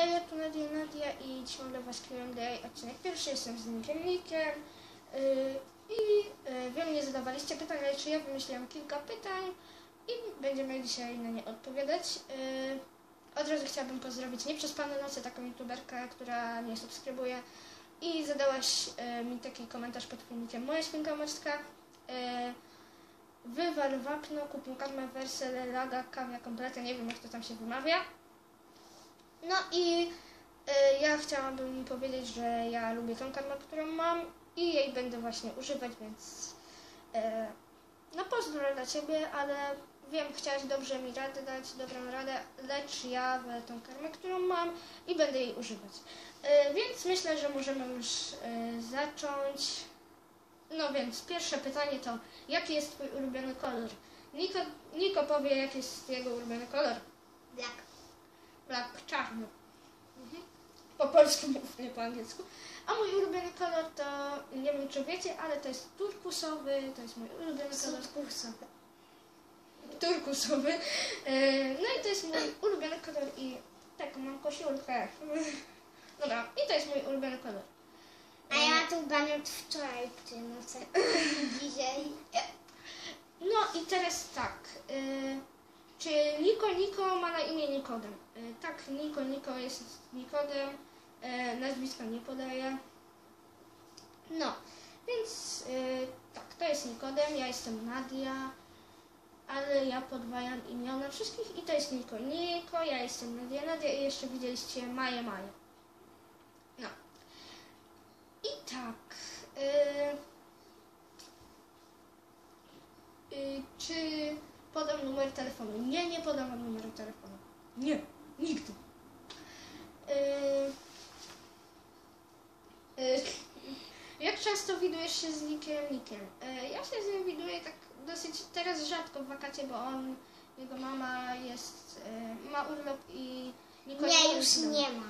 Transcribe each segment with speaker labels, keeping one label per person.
Speaker 1: Hej, tu Nadia Nadia i dla Was Q&A odcinek pierwszy, jestem z Nikiem Nikiem yy, i yy, Wy mnie zadawaliście pytania, czy ja wymyśliłam kilka pytań i będziemy dzisiaj na nie odpowiadać. Yy, od razu chciałabym pozdrowić nie przez Panu Nocy, taką youtuberkę, która mnie subskrybuje i zadałaś yy, mi taki komentarz pod filmikiem Moja świnka morstka. Yy, Wywar wapno, kupił karmę wersję laga, kawia kompletnie, nie wiem jak to tam się wymawia. No i y, ja chciałabym powiedzieć, że ja lubię tą karmę, którą mam i jej będę właśnie używać, więc y, no pozdro dla Ciebie, ale wiem, chciałaś dobrze mi radę dać, dobrą radę, lecz ja wolę tą karmę, którą mam i będę jej używać. Y, więc myślę, że możemy już y, zacząć. No więc pierwsze pytanie to, jaki jest Twój ulubiony kolor? Niko, Niko powie, jaki jest jego ulubiony kolor.
Speaker 2: Black.
Speaker 1: Black, czarny. Mhm. Po polsku mów, nie po angielsku. A mój ulubiony kolor to, nie wiem czy wiecie, ale to jest turkusowy, to jest mój ulubiony kolor.
Speaker 2: Turkusowy.
Speaker 1: Turkusowy. E, No i to jest mój ulubiony kolor i taką mam koszulkę. Dobra, i to jest mój ulubiony kolor.
Speaker 2: A ja tu od wczoraj w tej nocy. Dzisiaj.
Speaker 1: No i teraz tak. y, czy Niko Niko ma na imię Nikodem? Y, tak, Niko Niko jest Nikodem. y, nazwiska nie podaje. No, więc y, tak, to jest Nikodem, ja jestem Nadia, ale ja podwajam imiona wszystkich i to jest Niko Niko, ja jestem Nadia Nadia i jeszcze widzieliście Maję Maję. No. I tak Y, czy podam numer telefonu? Nie, nie podam wam numeru telefonu. Nie, nigdy. Y, y, jak często widujesz się z Nikiem Nikiem? Y, ja się z nim widuję tak dosyć teraz rzadko w wakacje, bo on, jego mama jest, ma urlop i Niko
Speaker 2: Nie, już nie ma.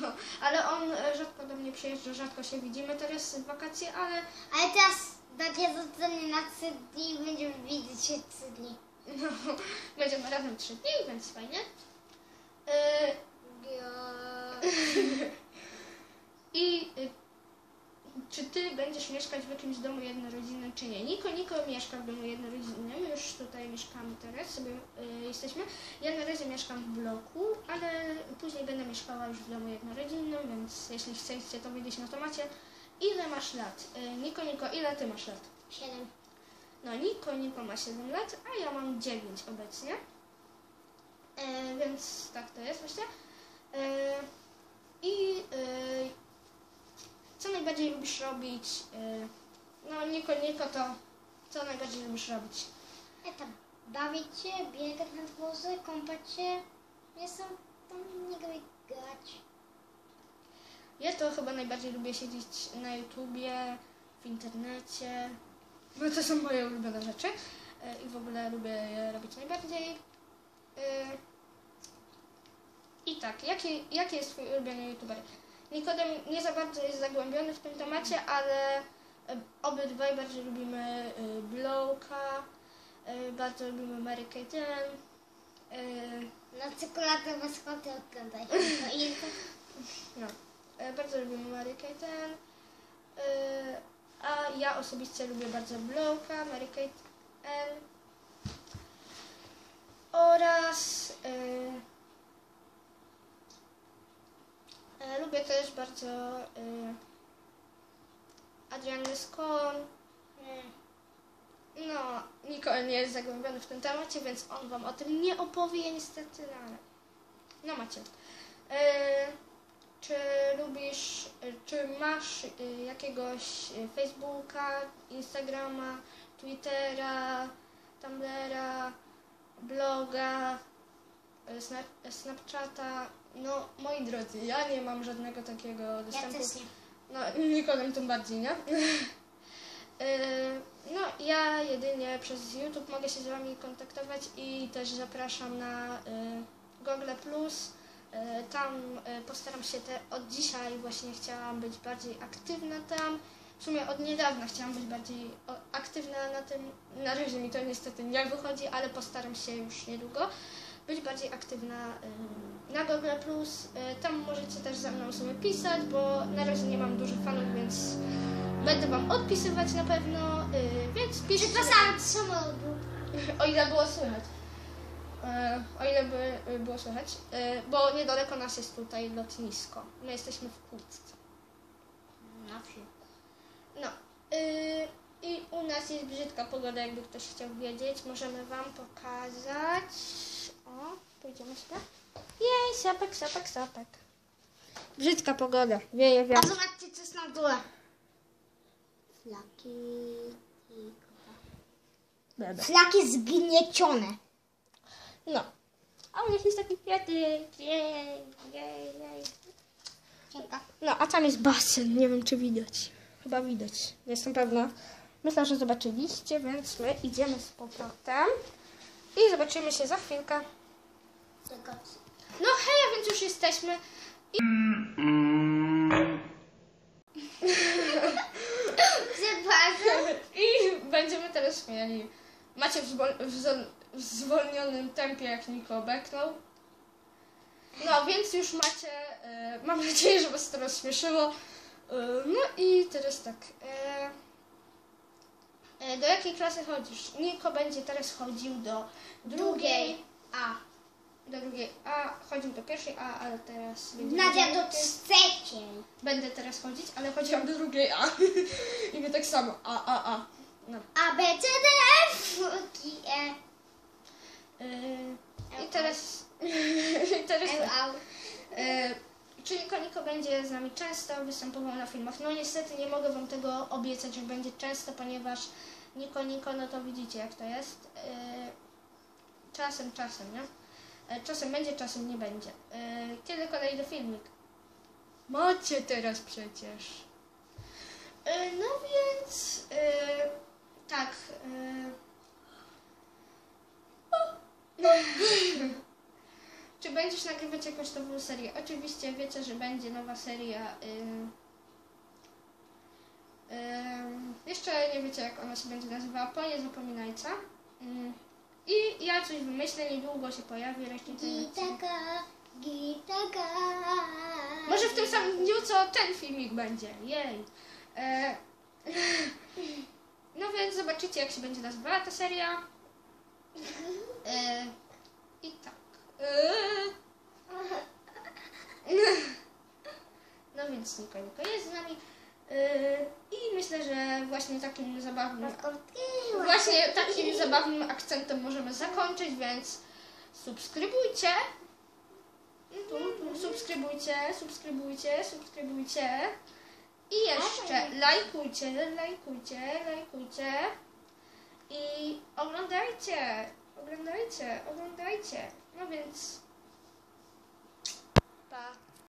Speaker 1: No, ale on rzadko do mnie przyjeżdża, rzadko się widzimy teraz w wakacje, ale
Speaker 2: Ale teraz Nadia zostanie na trzy dni i będziemy widzieć się trzy dni.
Speaker 1: No, będziemy razem trzy dni, więc fajnie. E, I czy ty będziesz mieszkać w jakimś domu jednorodzinnym, czy nie? Niko, Niko mieszka w domu jednorodzinnym, już tutaj mieszkamy teraz, sobie y, jesteśmy. Ja na razie mieszkam w bloku, ale później będę mieszkała już w domu jednorodzinnym, więc jeśli chcecie to wiedzieć, no to macie. Ile masz lat? Y, Niko, Niko, ile ty masz lat?
Speaker 2: Siedem.
Speaker 1: No Niko, Niko ma 7 lat, a ja mam 9 obecnie. E, więc tak to jest właśnie. E, I e, co najbardziej lubisz robić? E, no Niko, Niko to co najbardziej lubisz robić?
Speaker 2: Ja tam bawić się, biegać na dworze, kąpać się. Jestem tam nie grać.
Speaker 1: Ja to chyba najbardziej lubię siedzieć na YouTubie, w internecie. No to są moje ulubione rzeczy e, i w ogóle lubię je robić najbardziej. E, I tak, jaki, jaki jest Twój ulubiony YouTuber? Nikodem nie za bardzo jest zagłębiony w tym temacie, ale e, obydwaj bardzo lubimy Blowka, bardzo lubimy Mary Kate Ann, e,
Speaker 2: Na czekoladowe schody oglądaj. No
Speaker 1: No, bardzo lubimy Mary Kate a ja osobiście lubię bardzo Blowka, Mary Kate Ann oraz e, e, lubię też bardzo Adrianę Skon. No, Nicole nie jest zagłębiony w tym temacie, więc on wam o tym nie opowie niestety, no ale no macie. E, czy lubisz, czy masz e, jakiegoś e, Facebooka, Instagrama, Twittera, Tumblera, bloga, e, Snap, Snapchata? No, moi drodzy, ja nie mam żadnego takiego
Speaker 2: ja
Speaker 1: dostępu.
Speaker 2: też nie.
Speaker 1: No, Nikodem tym bardziej, nie? No, ja jedynie przez YouTube mogę się z Wami kontaktować i też zapraszam na y, Google Plus. Y, Tam y, postaram się te, od dzisiaj właśnie chciałam być bardziej aktywna tam. W sumie od niedawna chciałam być bardziej aktywna na tym. Na razie mi to niestety nie wychodzi, ale postaram się już niedługo być bardziej aktywna y, na Google+. Y, tam możecie też ze mną sobie pisać, bo na razie nie mam dużych fanów, więc będę wam odpisywać na pewno, y, więc piszcie.
Speaker 2: Przepraszam, samolot był.
Speaker 1: O ile było słychać. E, O ile by y, było słychać, E, bo niedaleko nas jest tutaj lotnisko. My jesteśmy w Kłódce.
Speaker 2: Na wsi.
Speaker 1: No. I u nas jest brzydka pogoda, jakby ktoś chciał wiedzieć. Możemy Wam pokazać. O, pójdziemy sobie. Jej, sapek, sapek, sapek. Brzydka pogoda. Wieje
Speaker 2: A
Speaker 1: wiatr.
Speaker 2: zobaczcie, co jest na dole. Flaki. Flaki zgniecione.
Speaker 1: No. A u nich jest taki kwiaty. Jej, jej, jej.
Speaker 2: Dziękuję.
Speaker 1: No, a tam jest basen. Nie wiem, czy widać. Chyba widać. Nie jestem pewna. Myślę, że zobaczyliście, więc my idziemy z powrotem. I zobaczymy się za chwilkę. No hej, więc już jesteśmy.
Speaker 2: Przepraszam.
Speaker 1: I będziemy teraz mieli. Macie w, zwol- w, zwolnionym tempie, jak Niko beknął. No, więc już macie. E, mam nadzieję, że Was to rozśmieszyło. E, no i teraz tak. E, do jakiej klasy chodzisz? Niko będzie teraz chodził do drugiej A. Do drugiej A. Chodził do pierwszej A, ale teraz.
Speaker 2: Nadia do
Speaker 1: drugiej.
Speaker 2: trzeciej.
Speaker 1: Będę teraz chodzić, ale chodziłam do drugiej A. I my tak samo. A, A, A. No.
Speaker 2: A, B, C, D, F, G, E.
Speaker 1: I teraz, i teraz. Yy, czyli Koniko będzie z nami często występował na filmach. No niestety nie mogę wam tego obiecać, że będzie często, ponieważ Niko Niko, no to widzicie jak to jest. Yy, czasem, czasem, nie? Yy, czasem będzie, czasem nie będzie. Kiedy kolejny filmik? Macie teraz przecież. No więc tak. Yy, Czy będziesz nagrywać jakąś nową serię? Oczywiście wiecie, że będzie nowa seria. Ym, ym, jeszcze nie wiecie, jak ona się będzie nazywała. Po nie zapominajcie. Ym, I ja coś wymyślę, niedługo się pojawi. Reszcie
Speaker 2: Gitaka, gitaka.
Speaker 1: Może w tym samym dniu, co ten filmik będzie. Jej. E, no więc zobaczycie, jak się będzie nazywała ta seria. E, I tak. E, no więc Niko Niko jest z nami. E, I myślę, że właśnie takim zabawnym Właśnie takim zabawnym akcentem możemy zakończyć, więc subskrybujcie. Tu, tu, subskrybujcie, subskrybujcie, subskrybujcie. I jeszcze lajkujcie, lajkujcie, lajkujcie. I oglądajcie, oglądajcie, oglądajcie. No więc. Pa.